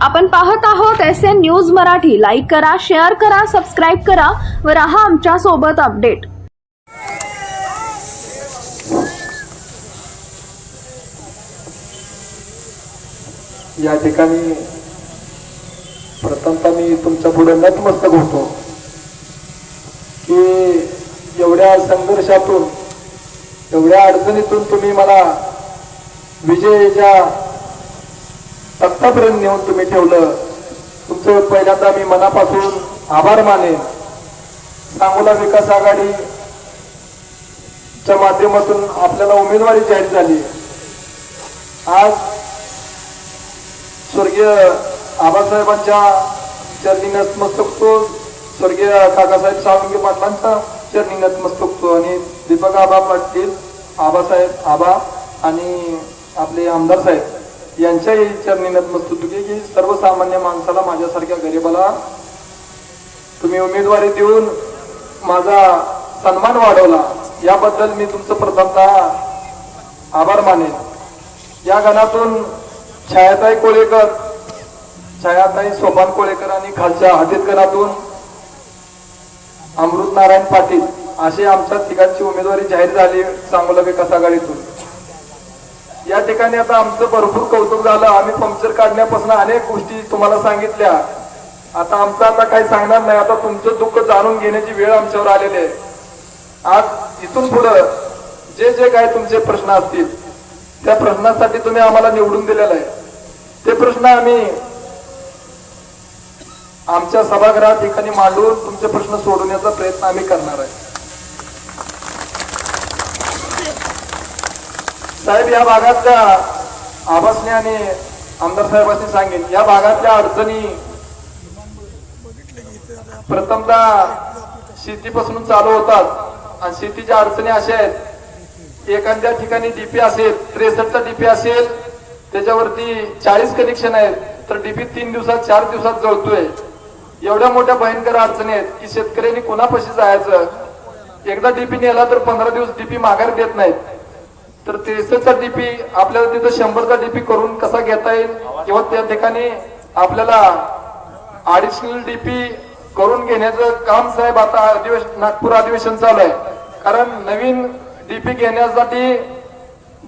आपण पाहत आहोत S N news Marathi. Like करा शेअर करा सबस्क्राईब करा व राहा आमच्यासोबत अपडेट या ठिकाणी प्रथमतः मी तुमच्यापुढे नतमस्तक होतो की एवढ्या संघर्षातून एवढ्या अडचणीतून तुम्ही मला विजयच्या तख्तापर्यंत नेऊन तुम्ही ठेवलं. तुमचं पहिल्यांदा मी मनापासून आभार मानेन. सांगोला विकास आघाडीच्या माध्यमातून आपल्याला उमेदवारी जाहीर झाली. आज स्वर्गीय आबासाहेबांच्या चरणी नतमस्तकतो स्वर्गीय काकासाहेब सावंगे पाटलांचा चरणी नतमस्तकतो. आणि दीपक आबा पाटील आबासाहेब आबा आणि आपले आमदार साहेब. यांच्याही चरणी नतमस्तक की सर्वसामान्य माणसाला माझ्यासारख्या गरीबाला तुम्ही उमेदवारी देऊन माझा सन्मान वाढवला. याबद्दल मी तुमचं प्रथमतः आभार मानेन. या गणातून छायाताई कोळेकर छायाताई सोपान कोळेकर आणि खालच्या हदीत गणातून अमृत नारायण पाटील असे आमच्या तिघांची उमेदवारी जाहीर झाली सांगोला विकास आघाडीतून. या ठिकाणी आता आमचं भरपूर कौतुक झालं. आम्ही पंक्चर काढण्यापासून अनेक गोष्टी तुम्हाला सांगितल्या. आता आमचं आता काही सांगणार नाही. आता तुमचं दुःख जाणून घेण्याची वेळ आमच्यावर आलेली आहे. आज इथून पुढं जे जे काय तुमचे प्रश्न असतील त्या प्रश्नासाठी तुम्ही आम्हाला निवडून दिलेलं आहे. ते प्रश्न आम्ही आमच्या सभागृहात ठिकाणी मांडून तुमचे प्रश्न सोडवण्याचा प्रयत्न आम्ही करणार साहेब या भागातल्या आभासने आणि आमदार साहेबांनी सांगेन या भागातल्या अडचणी प्रथमतः शेतीपासून चालू होतात आणि शेतीच्या अडचणी अशा आहेत एखाद्या ठिकाणी डीपी असेल त्रेसष्टचा डीपी असेल त्याच्यावरती चाळीस कनेक्शन आहेत तर डीपी तीन दिवसात चार दिवसात जळतोय. एवढ्या मोठ्या भयंकर अडचणी आहेत की शेतकऱ्यांनी कोणापाशी जायचं? एकदा डीपी नेला तर पंधरा दिवस डीपी माघार देत नाहीत. तर त्रेसष्टचा डीपी आपल्याला तिथं शंभरचा डीपी करून कसा घेता येईल किंवा त्या ठिकाणी आपल्याला अडिशनल डीपी करून घेण्याचं काम साहेब आता अधिवेशन नागपूर अधिवेशन चालू आहे. कारण नवीन डीपी घेण्यासाठी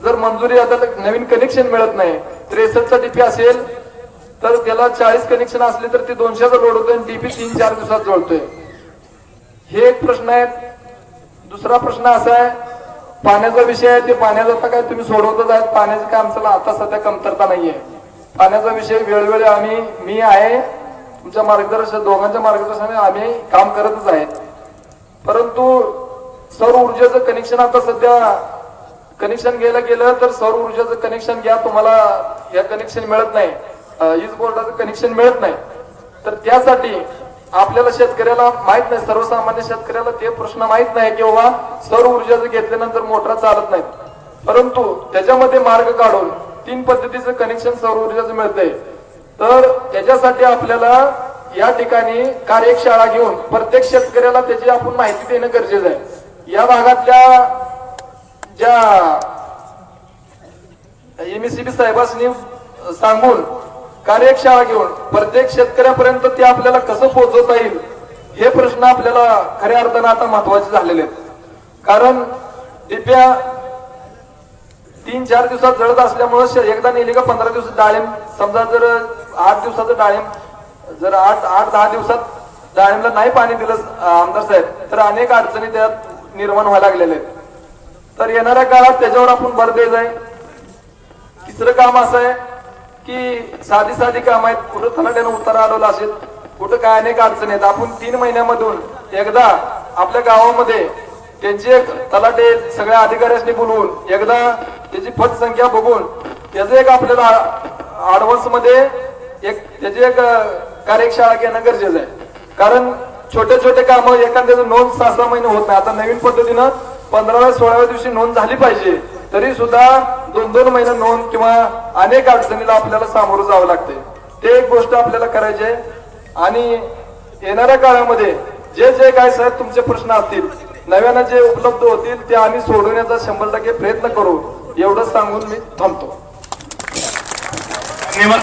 जर मंजुरी आता नवीन कनेक्शन मिळत नाही त्रेसष्टचा डीपी असेल तर त्याला चाळीस कनेक्शन असले तर ते दोनशेचा लोड होतोय आणि डीपी तीन चार दिवसात जोडतोय. हे एक प्रश्न आहे. दुसरा प्रश्न असा आहे पाण्याचा विषय आहे ते पाण्याचा आता काय तुम्ही सोडवतच आहेत. पाण्याचं काय आमच्याला आता सध्या कमतरता नाहीये. पाण्याचा विषय वेळोवेळी आम्ही मी आहे तुमच्या मार्गदर्शन दोघांच्या मार्गदर्शनाने आम्ही काम करतच आहे. परंतु सौर ऊर्जेचं कनेक्शन आता सध्या कनेक्शन घ्यायला गेलं तर सौर ऊर्जेचं कनेक्शन घ्या तुम्हाला या कनेक्शन मिळत नाही. वीज बोर्डाचं कनेक्शन मिळत नाही. तर त्यासाठी आपल्याला शेतकऱ्याला माहीत नाही सर्वसामान्य शेतकऱ्याला ते प्रश्न माहीत नाही की बाबा सौर ऊर्जा घेतल्यानंतर मोटर चालत नाहीत. परंतु त्याच्यामध्ये मार्ग काढून तीन पद्धतीचं कनेक्शन सौर ऊर्जाचं मिळतंय. तर त्याच्यासाठी आपल्याला या ठिकाणी कार्यशाळा घेऊन प्रत्येक शेतकऱ्याला त्याची आपण माहिती देणं गरजेचं आहे. या भागातल्या ज्या एमएससीबी साहेबांनी सांगून कार्यशाळा घेऊन प्रत्येक शेतकऱ्यापर्यंत ते आपल्याला कसं पोहोचवता येईल हे प्रश्न आपल्याला खऱ्या अर्थानं आता महत्त्वाचे झालेले आहेत. कारण दिप्या तीन चार दिवसात जळत असल्यामुळे एकदा नेली का पंधरा दिवसात डाळिंब. समजा जर आठ दिवसाचं डाळिंब जर आठ आठ दहा दिवसात डाळिंबला नाही पाणी दिलं आमदार साहेब तर अनेक अडचणी त्यात निर्माण व्हायला लागलेल्या आहेत. तर येणाऱ्या काळात त्याच्यावर आपण भर द्यायचा आहे. तिसरं काम असं आहे की साधी साधी काम आहेत. कुठं तलाट्यानं उत्तर आलेलं असेल कुठं काय अनेक अडचणी आहेत. आपण तीन महिन्यामधून एकदा आपल्या गावामध्ये त्यांचे एक तलाटे सगळ्या अधिकाऱ्यांनी बोलवून एकदा त्याची पट संख्या बघून त्याचं एक आपल्याला ऍडव्हान्समध्ये एक त्याची एक कार्यशाळा घेणं गरजेचं आहे. कारण छोटे छोटे काम एखाद्याचं नोंद सहा सहा महिने होत नाही. आता नवीन पद्धतीनं पंधराव्या सोळाव्या दिवशी नोंद झाली पाहिजे तरी सुद्धा दोन दोन महिने नोंद किंवा अनेक अडचणीला आपल्याला सामोरं जावं लागते. ते एक गोष्ट आपल्याला करायची आहे. आणि येणाऱ्या काळामध्ये जे जे काय साहेब तुमचे प्रश्न असतील नव्यानं जे उपलब्ध होतील ते आम्ही सोडवण्याचा शंभर टक्के प्रयत्न करू. एवढंच सांगून मी थांबतो. धन्यवाद.